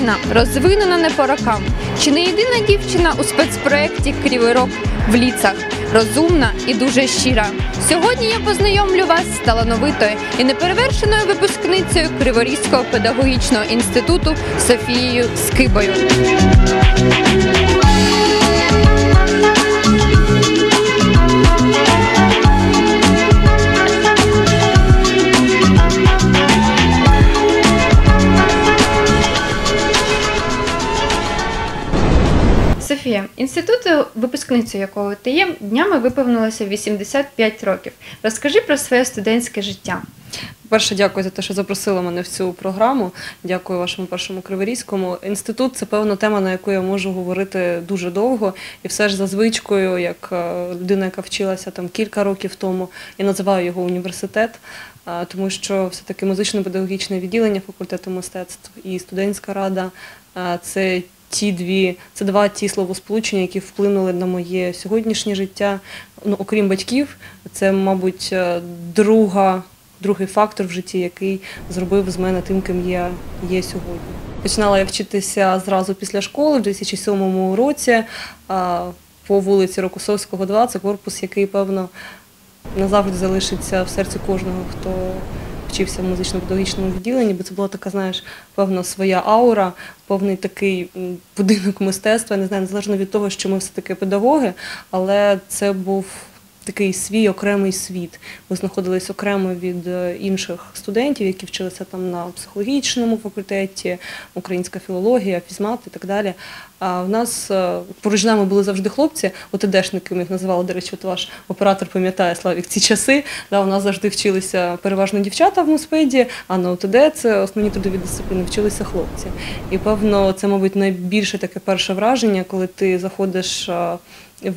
Гарна, розвинена не по рокам. Чи не єдина дівчина у спецпроєкті Кривий Рок в ліцах? Розумна і дуже щира. Сьогодні я познайомлю вас з талановитою і неперевершеною випускницею Криворізького педагогічного інституту Софією Скибою. Софія, інституту, випускницею якого ти є, днями виповнилося 85 років. Розкажи про своє студентське життя. Перше, дякую за те, що запросили мене в цю програму. Дякую вашому першому Криворізькому. Інститут це певна тема, на яку я можу говорити дуже довго. І все ж за звичкою, як е, людина, яка вчилася там кілька років тому, я називаю його університет, е, тому що все-таки музично-педагогічне відділення факультету мистецтв і студентська рада е, це. Ті дві, це два ті словосполучення, які вплинули на моє сьогоднішнє життя. Ну, окрім батьків, це, мабуть, е, друга другий фактор в житті, який зробив з мене тим, ким я є сьогодні. Починала я вчитися зразу після школи в 2007 році а, по вулиці Рокосовського, 2. Це корпус, який, певно, назавжди залишиться в серці кожного, хто вчився в музично-педагогічному відділенні, бо це була така, знаєш, певна своя аура, повний такий будинок мистецтва. Не знаю, незалежно від того, що ми все-таки педагоги, але це був такий свій окремий світ. Ми знаходились окремо від е, інших студентів, які вчилися там на психологічному факультеті, українська філологія, фізмат і так далі. А в нас е, поруч нами були завжди хлопці, ОТДшники, ми їх називали, до речі, от ваш оператор пам'ятає Славік ці часи. Да, у нас завжди вчилися переважно дівчата в муспеді, а на ОТД це основні трудові дисципліни, вчилися хлопці. І певно, це, мабуть, найбільше таке перше враження, коли ти заходиш е, в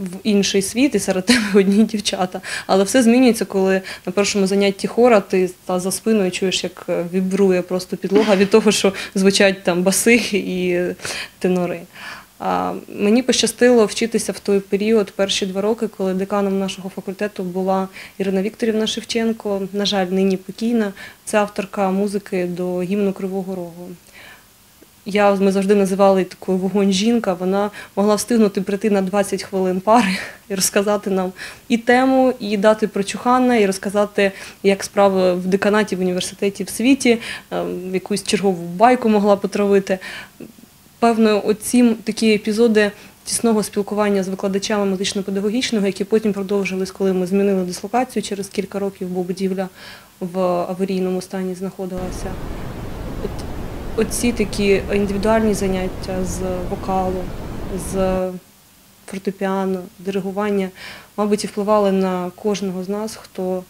в інший світ, і серед тебе одні дівчата. Але все змінюється, коли на першому занятті хора ти та за спиною чуєш, як е, вібрує просто підлога від того, що звучать там баси і тенори. А мені пощастило вчитися в той період, перші два роки, коли деканом нашого факультету була Ірина Вікторівна Шевченко. На жаль, нині покійна. Це авторка музики до гімну Кривого Рогу. Я, ми завжди називали такою вогонь жінка. Вона могла встигнути прийти на 20 хвилин пари і розказати нам і тему, і дати прочухана, і розказати, як справи в деканаті, в університеті, в світі, ем, якусь чергову байку могла потравити. Певно, оці такі епізоди тісного спілкування з викладачами музично-педагогічного, які потім продовжились, коли ми змінили дислокацію через кілька років, бо будівля в аварійному стані знаходилася. Оці такі індивідуальні заняття з вокалу, з фортепіано, диригування, мабуть, і впливали на кожного з нас, хто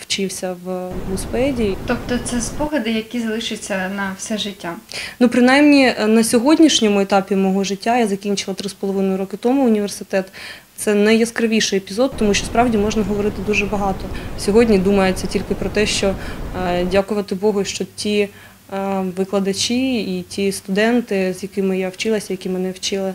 вчився в муспеді. Тобто це спогади, які залишаться на все життя. Ну, принаймні, на сьогоднішньому етапі мого життя я закінчила 3,5 роки тому університет. Це найяскравіший епізод, тому що справді можна говорити дуже багато. Сьогодні думається тільки про те, що е, дякувати Богу, що ті е, викладачі і ті студенти, з якими я вчилася, які мене вчили,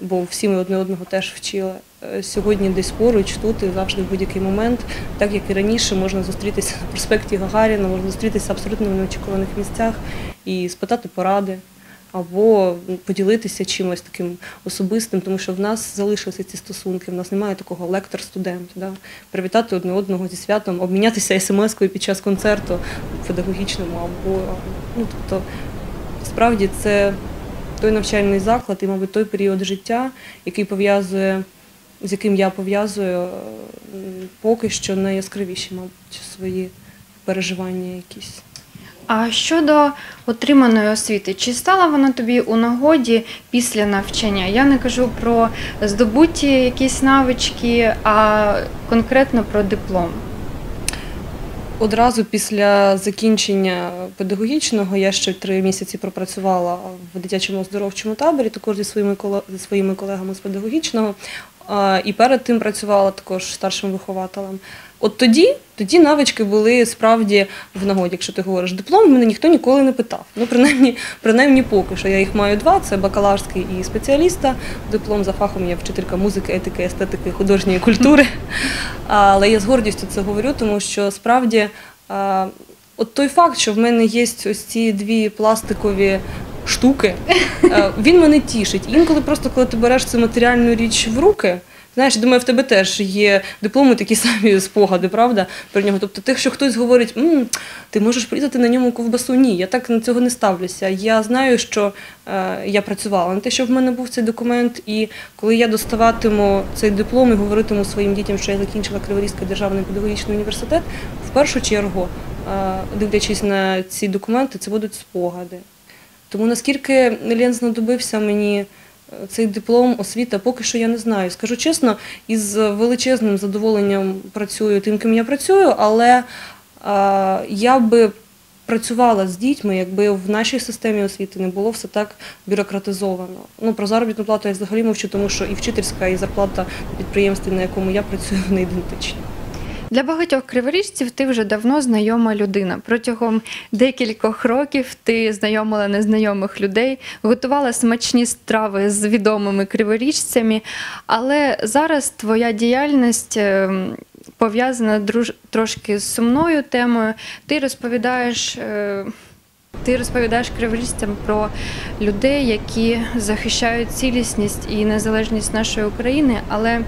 бо всі ми одне одного теж вчили. е, Сьогодні десь поруч, тут і завжди в будь-який момент, так як і раніше, можна зустрітися на проспекті Гагаріна, можна зустрітися абсолютно в неочікуваних місцях і спитати поради або поділитися чимось таким особистим, тому що в нас залишилися ці стосунки, в нас немає такого лектор-студент. Да? Привітати одне одного зі святом, обмінятися смс-кою під час концерту педагогічному або ну тобто справді це той навчальний заклад і, мабуть, той період життя, який пов'язує, з яким я пов'язую поки що найяскравіші, мабуть, свої переживання якісь. А щодо отриманої освіти, чи стала вона тобі у нагоді після навчання? Я не кажу про здобуті якісь навички, а конкретно про диплом. Одразу після закінчення педагогічного я ще три місяці пропрацювала в дитячому оздоровчому таборі, також зі своїми зі своїми колегами з педагогічного. І перед тим працювала також старшим вихователем. От тоді, тоді навички були справді в нагоді. Якщо ти говориш диплом, мене ніхто ніколи не питав. Ну, принаймні, принаймні поки що. Я їх маю два: це бакалаврський і спеціаліста. Диплом за фахом я вчителька музики, етики, естетики, художньої культури. Але я з гордістю це говорю, тому що справді от той факт, що в мене є ось ці дві пластикові штуки. Е, Він мене тішить. Інколи просто, коли ти береш цю матеріальну річ в руки, знаєш, думаю, в тебе теж є дипломи, такі самі спогади, правда, про нього. Тобто, тих, що хтось говорить, «М, ти можеш порізати на ньому ковбасу. Ні, я так на цього не ставлюся. Я знаю, що е, я працювала на те, що в мене був цей документ, і коли я доставатиму цей диплом і говоритиму своїм дітям, що я закінчила Криворізький державний педагогічний університет, в першу чергу, е, дивлячись на ці документи, це будуть спогади. Тому наскільки Лен знадобився мені цей диплом освіта, поки що я не знаю. Скажу чесно, із величезним задоволенням працюю тим, ким я працюю, але я би працювала з дітьми, якби в нашій системі освіти не було все так бюрократизовано. Ну про заробітну плату я взагалі мовчу, тому що і вчительська, і зарплата підприємстві, на якому я працюю, вони ідентичні. Для багатьох криворіжців ти вже давно знайома людина. Протягом декількох років ти знайомила незнайомих людей, готувала смачні страви з відомими криворіжцями, але зараз твоя діяльність ем, пов'язана друж- трошки з сумною темою. Ти розповідаєш. е, Ти розповідаєш криворіжцям про людей, які захищають цілісність і незалежність нашої України, але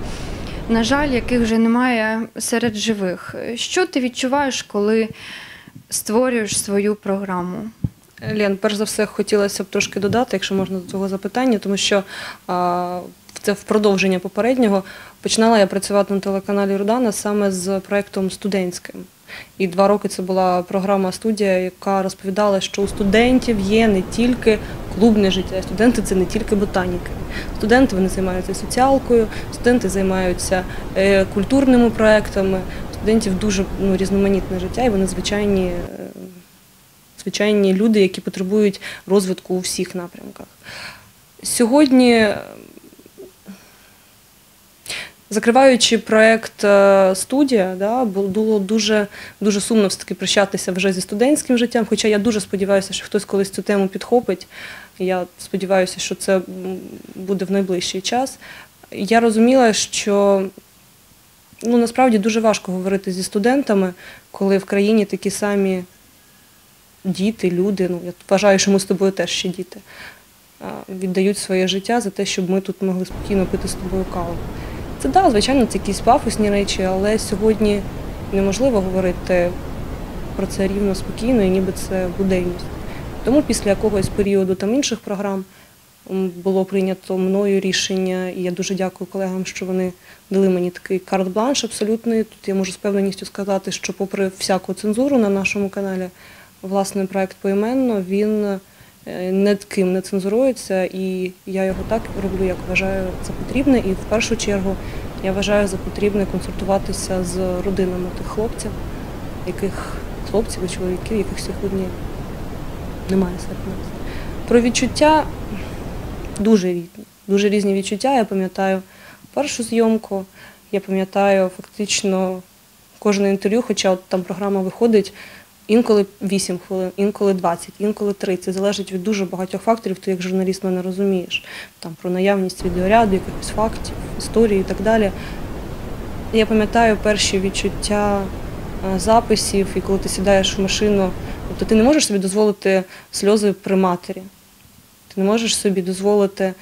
на жаль, яких вже немає серед живих. Що ти відчуваєш, коли створюєш свою програму? Лен, перш за все, хотілося б трошки додати, якщо можна до цього запитання, тому що а, це в продовження попереднього. Починала я працювати на телеканалі Рудана саме з проєктом студентським. І два роки це була програма студія, яка розповідала, що у студентів є не тільки клубне життя, студенти це не тільки ботаніки. Студенти вони займаються соціалкою, студенти займаються е, культурними проектами. Студентів дуже ну, різноманітне життя, і вони звичайні. е, звичайні люди, які потребують розвитку у всіх напрямках. Сьогодні, закриваючи проєкт е, студія, да, було дуже, дуже сумно все-таки прощатися вже зі студентським життям, хоча я дуже сподіваюся, що хтось колись цю тему підхопить. Я сподіваюся, що це буде в найближчий час. Я розуміла, що ну, насправді дуже важко говорити зі студентами, коли в країні такі самі діти, люди, ну я вважаю, що ми з тобою теж ще діти, віддають своє життя за те, щоб ми тут могли спокійно пити з тобою каву. Це да, звичайно, це якісь пафосні речі, але сьогодні неможливо говорити про це рівно спокійно, і ніби це буденність. Тому після якогось періоду там інших програм було прийнято мною рішення, і я дуже дякую колегам, що вони дали мені такий карт-бланш абсолютний. Тут я можу з певненістю сказати, що попри всяку цензуру на нашому каналі, власне, проект поіменно він е, ні ким не цензурується, і я його так роблю, як вважаю за потрібне. І в першу чергу я вважаю за потрібне консультуватися з родинами тих хлопців, яких хлопців і чоловіків, яких сьогодні немає серед нас. Про відчуття дуже різні. Дуже різні відчуття. Я пам'ятаю першу зйомку, я пам'ятаю фактично кожне інтерв'ю, хоча от там програма виходить інколи 8 хвилин, інколи 20, інколи 30. Залежить від дуже багатьох факторів, ти як журналіст не розумієш. Там про наявність відеоряду, якихось фактів, історії і так далі. Я пам'ятаю перші відчуття е, записів, і коли ти сідаєш в машину, тобто ти не можеш собі дозволити сльози при матері. Ти не можеш собі дозволити,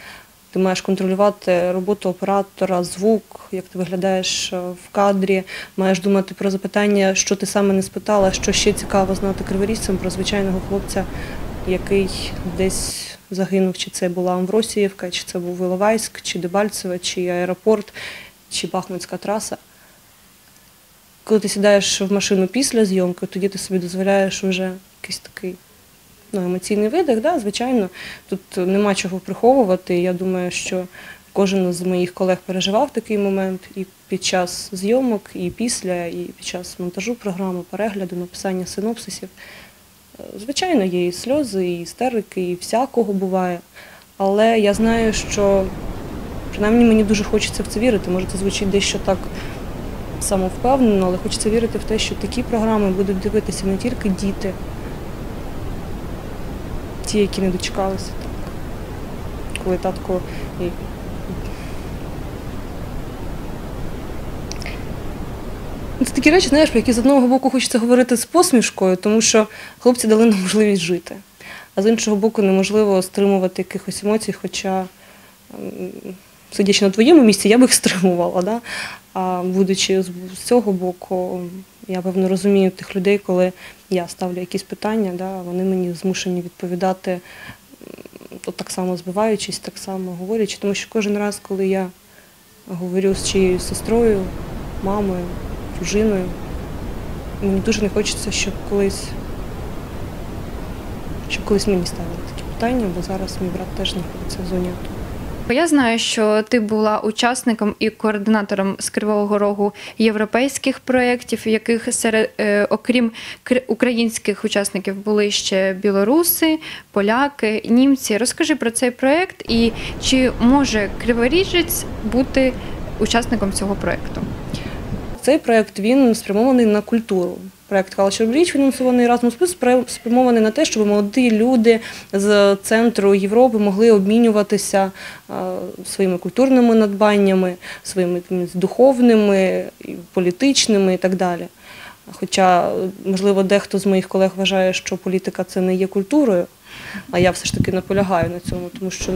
ти маєш контролювати роботу оператора, звук, як ти виглядаєш е, в кадрі, маєш думати про запитання, що ти саме не спитала, що ще цікаво знати криворіжцям про звичайного хлопця, який десь загинув, чи це була Амвросіївка, чи це був Іловайськ, чи Дебальцеве, чи аеропорт, чи Бахмутська траса. Коли ти сідаєш в машину після зйомки, тоді ти собі дозволяєш вже якийсь такий ну, емоційний видих, да, звичайно, тут нема чого приховувати. Я думаю, що кожен з моїх колег переживав такий момент і під час зйомок, і після, і під час монтажу програми, перегляду, написання синопсисів. Звичайно, є і сльози, і істерики, і всякого буває. Але я знаю, що принаймні мені дуже хочеться в це вірити. Може, це звучить дещо так самовпевнено, але хочеться вірити в те, що такі програми будуть дивитися не тільки діти, ті, які не дочекалися так. Коли татко і. Це такі речі, знаєш, про які з одного боку хочеться говорити з посмішкою, тому що хлопці дали нам можливість жити. А з іншого боку, неможливо стримувати якихось емоцій, хоча, сидячи на твоєму місці, я б їх стримувала. Да? А будучи з цього боку, я певно розумію тих людей, коли я ставлю якісь питання, да, вони мені змушені відповідати то так само збиваючись, так само говорячи, тому що кожен раз, коли я говорю з чиєю сестрою, мамою, дружиною, мені дуже не хочеться, щоб колись, щоб колись мені ставили такі питання, бо зараз мій брат теж знаходиться в зоні АТО. Я знаю, що ти була учасником і координатором з Кривого Рогу європейських проєктів, яких серед е, окрім кр- українських учасників були ще білоруси, поляки, німці. Розкажи про цей проєкт і чи може Криворіжець бути учасником цього проєкту? Цей проект він спрямований на культуру. Проект Culture Bridge, фінансований Erasmus спрямований на те, щоб молоді люди з центру Європи могли обмінюватися е, своїми культурними надбаннями, своїми духовними, політичними і так далі. Хоча, можливо, дехто з моїх колег вважає, що політика це не є культурою, а я все ж таки наполягаю на цьому, тому що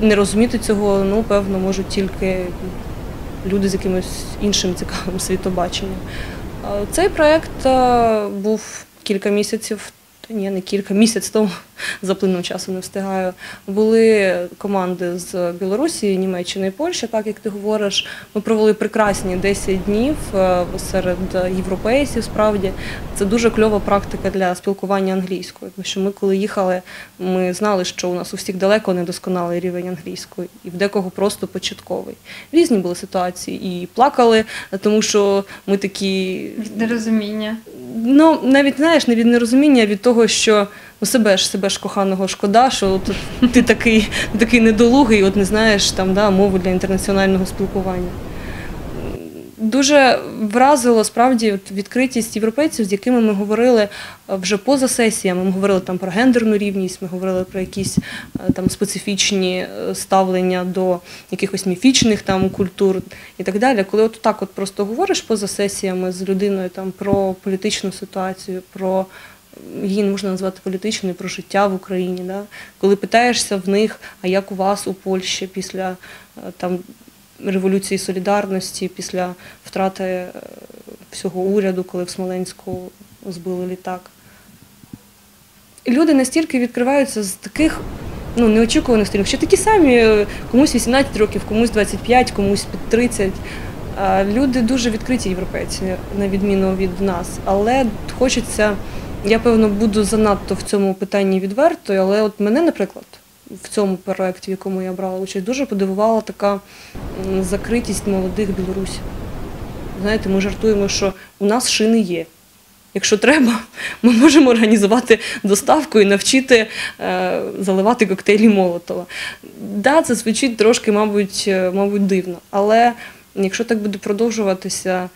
не розуміти цього, ну, певно, можуть тільки люди з якимось іншим цікавим світобаченням. А Цей проєкт е, був кілька місяців, ні, не кілька, місяць тому, за плином часу не встигаю. Були команди з Білорусі, Німеччини і Польщі, так як ти говориш. Ми провели прекрасні 10 днів е, серед європейців. Справді це дуже кльова практика для спілкування англійською. Тому що ми, коли їхали, ми знали, що у нас у всіх далеко недосконалий рівень англійської, і в декого просто початковий. Різні були ситуації, і плакали, тому що ми такі Нерозуміння. Ну, навіть знаєш, не від нерозуміння, а від того, що у себе ж себе ж коханого шкода, що от, ти такий, такий недолугий, от не знаєш там да, мову для інтернаціонального спілкування. Дуже вразило справді відкритість європейців, з якими ми говорили е, вже поза сесіями. Ми говорили там про гендерну рівність, ми говорили про якісь е, там специфічні е, ставлення до якихось міфічних там культур і так далі. Коли от так от просто говориш поза сесіями з людиною там про політичну ситуацію, про її не можна назвати політичною, про життя в Україні. Да? Коли питаєшся в них, а як у вас у Польщі після там революції солідарності, після втрати е, всього уряду, коли в Смоленську збили літак. Люди настільки відкриваються з таких ну, неочікуваних сторінок, що такі самі, е, комусь 18 років, комусь 25, комусь під 30. Люди дуже відкриті європейці, на відміну від нас. Але хочеться, я певно буду занадто в цьому питанні відвертою, але от мене, наприклад, в цьому проєкті, в якому я брала участь, дуже подивувала така закритість молодих білорусів. Знаєте, ми жартуємо, що у нас шини є. Якщо треба, ми можемо організувати доставку і навчити е, заливати коктейлі Молотова. Да, це звучить трошки, мабуть, е, мабуть, дивно, але якщо так буде продовжуватися,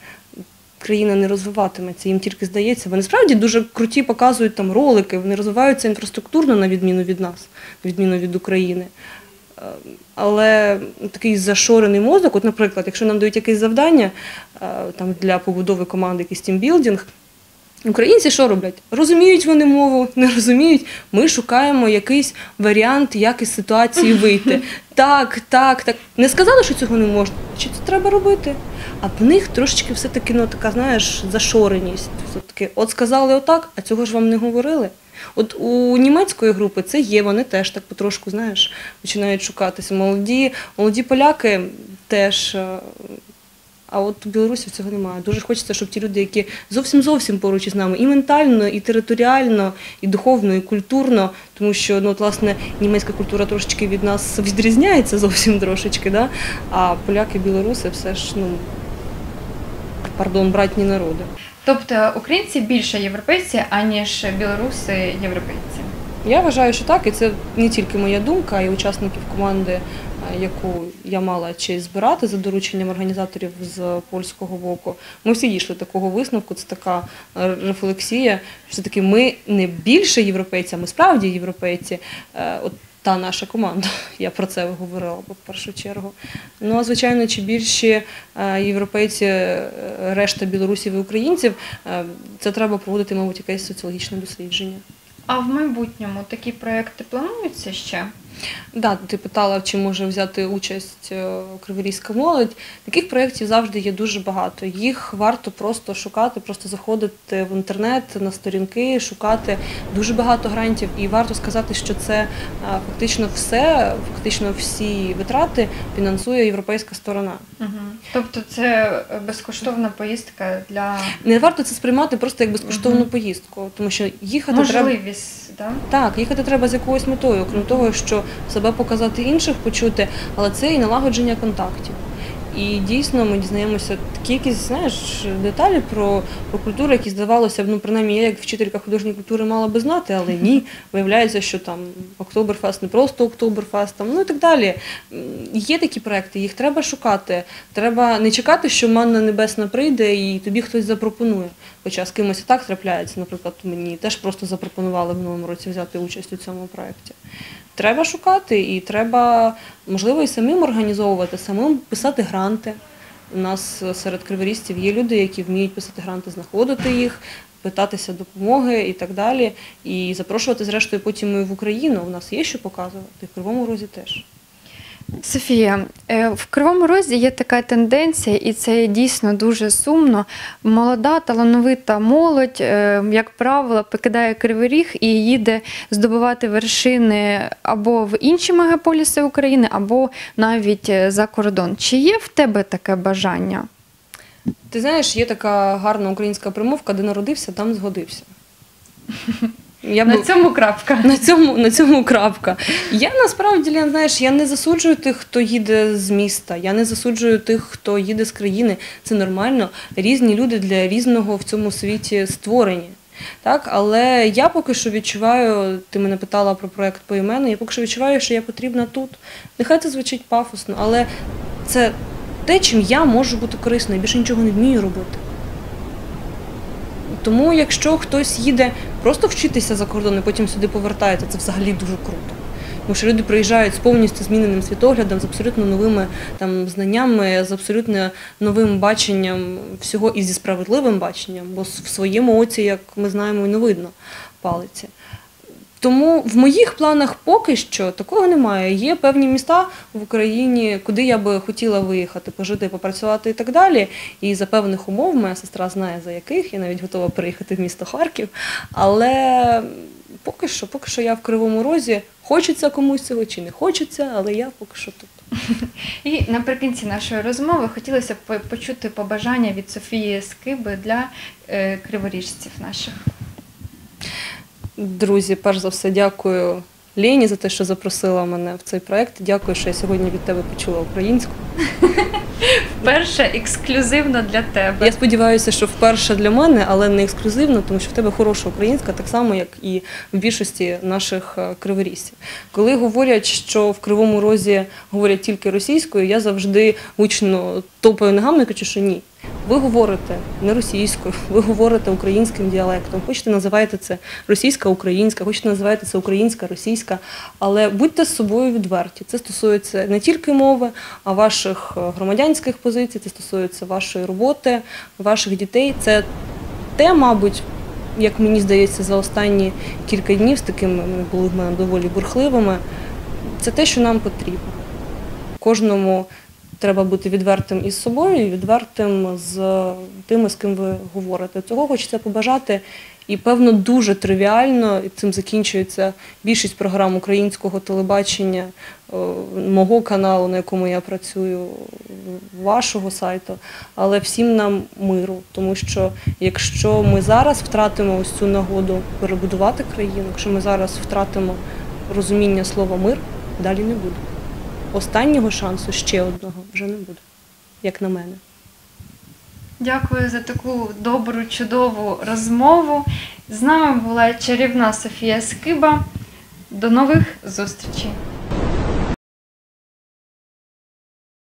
країна не розвиватиметься, їм тільки здається. Вони справді дуже круті показують там ролики, вони розвиваються інфраструктурно на відміну від нас, на відміну від України. Е, Але такий зашорений мозок, от, наприклад, якщо нам дають якесь завдання е, там, для побудови команди, якийсь тімбілдинг, Українці що роблять? Розуміють вони мову, не розуміють. Ми шукаємо якийсь варіант, як із ситуації вийти. Так, так, так. Не сказали, що цього не можна. Чи це треба робити? А в них трошечки все-таки ну, така, знаєш, зашореність. Все-таки, от сказали отак, а цього ж вам не говорили. От у німецької групи це є, вони теж так потрошку, знаєш, починають шукатися. Молоді, молоді поляки теж. е, а от у білорусів цього немає. Дуже хочеться, щоб ті люди, які зовсім зовсім поруч із нами, і ментально, і територіально, і духовно, і культурно, тому що ну, от, власне німецька культура трошечки від нас відрізняється зовсім трошечки, да? а поляки, білоруси все ж ну пардон, братні народи. Тобто українці більше європейці, аніж білоруси європейці. Я вважаю, що так, і це не тільки моя думка, й учасників команди, е, яку я мала честь збирати за дорученням організаторів з польського боку. Ми всі дійшли такого висновку. Це така е, рефлексія. що Все-таки ми не більше європейці, а ми справді європейці. Е, От та наша команда, я про це говорила в першу чергу. Ну а звичайно, чи більші е, європейці, е, решта білорусів і українців, е, це треба проводити, мабуть, якесь соціологічне дослідження. А в майбутньому такі проекти плануються ще? Да, ти питала, чи може взяти участь е, криворізька молодь. Таких проєктів завжди є дуже багато. Їх варто просто шукати, просто заходити в інтернет на сторінки, шукати дуже багато грантів. І варто сказати, що це е, фактично все, фактично всі витрати фінансує європейська сторона. Угу. Тобто це безкоштовна поїздка для Не варто це сприймати просто як безкоштовну Мгм. поїздку, тому що їхати треба. можливість, да? Так, їхати треба з якоюсь метою, окрім того, що себе показати інших, почути, але це і налагодження контактів. І дійсно ми дізнаємося такі якісь знаєш деталі про, про культуру, які здавалося б, ну принаймні я як вчителька художньої культури мала би знати, але ні. Виявляється, що там Октоберфест не просто Октоберфест, там, ну і так далі. Є такі проекти, їх треба шукати. Треба не чекати, що манна небесна прийде і тобі хтось запропонує. Хоча з кимось і так трапляється. Наприклад, мені теж просто запропонували в минулому році взяти участь у цьому проєкті. Треба шукати і треба, можливо, і самим організовувати, самим писати гранти. У нас серед криворістів є люди, які вміють писати гранти, знаходити їх, питатися допомоги і так далі. І запрошувати, зрештою, потім і в Україну. У нас є що показувати, і в Кривому Розі теж. Софія, е, в Кривому Розі є така тенденція, і це дійсно дуже сумно. Молода, талановита молодь, е, як правило, покидає Кривий Ріг і їде здобувати вершини або в інші мегаполіси України, або навіть е, за кордон. Чи є в тебе таке бажання? Ти знаєш, є така гарна українська примовка, де народився, там згодився. Я би- цьому крапка. На цьому, на цьому крапка. Я насправді, Лен, знаєш, я не засуджую тих, хто їде з міста. Я не засуджую тих, хто їде з країни. Це нормально. Різні люди для різного в цьому світі створені. Так, але я поки що відчуваю, ти мене питала про проект по імену, я поки що відчуваю, що я потрібна тут. Нехай це звучить пафосно, але це те, чим я можу бути корисною, більше нічого не вмію робити. Тому, якщо хтось їде просто вчитися за кордон і потім сюди повертається, це взагалі дуже круто. Тому що люди приїжджають з повністю зміненим світоглядом, з абсолютно новими там знаннями, з абсолютно новим баченням всього і зі справедливим баченням, бо в своєму оці, як ми знаємо, не видно палиці. Тому в моїх планах поки що такого немає. Є певні міста в Україні, куди я би хотіла виїхати, пожити, попрацювати і так далі. І за певних умов моя сестра знає за яких, я навіть готова приїхати в місто Харків. Але поки що, поки що я в Кривому Розі. Хочеться комусь цього чи не хочеться, але я поки що тут. І наприкінці нашої розмови хотілося б почути побажання від Софії Скиби для е, криворіжців наших. Друзі, перш за все, дякую Лені за те, що запросила мене в цей проект. Дякую, що я сьогодні від тебе почула українську. Перше ексклюзивно для тебе. Я сподіваюся, що вперше для мене, але не ексклюзивно, тому що в тебе хороша українська, так само, як і в більшості наших е. Коли говорять, що в Кривому Розі говорять тільки російською, я завжди гучно топаю ногами і кажу, що ні. Ви говорите не російською, ви говорите українським діалектом. Хочете називаєте це російська українська, хочете називаєте це українська, російська, але будьте з собою відверті. Це стосується не тільки мови, а ваших е, громадянських позицій, це стосується вашої роботи, ваших дітей. Це те, мабуть, як мені здається, за останні кілька днів з такими вони були в мене доволі бурхливими. Це те, що нам потрібно. Кожному треба бути відвертим із собою відвертим з тими, з ким ви говорите. Цього хочеться побажати. І, певно, дуже тривіально, і цим закінчується більшість програм українського телебачення, е, мого каналу, на якому я працюю, вашого сайту, але всім нам миру. Тому що якщо ми зараз втратимо ось цю нагоду перебудувати країну, якщо ми зараз втратимо розуміння слова мир, далі не буде. Останнього шансу ще одного вже не буде, як на мене. Дякую за таку добру, чудову розмову. З нами була чарівна Софія Скиба. До нових зустрічей!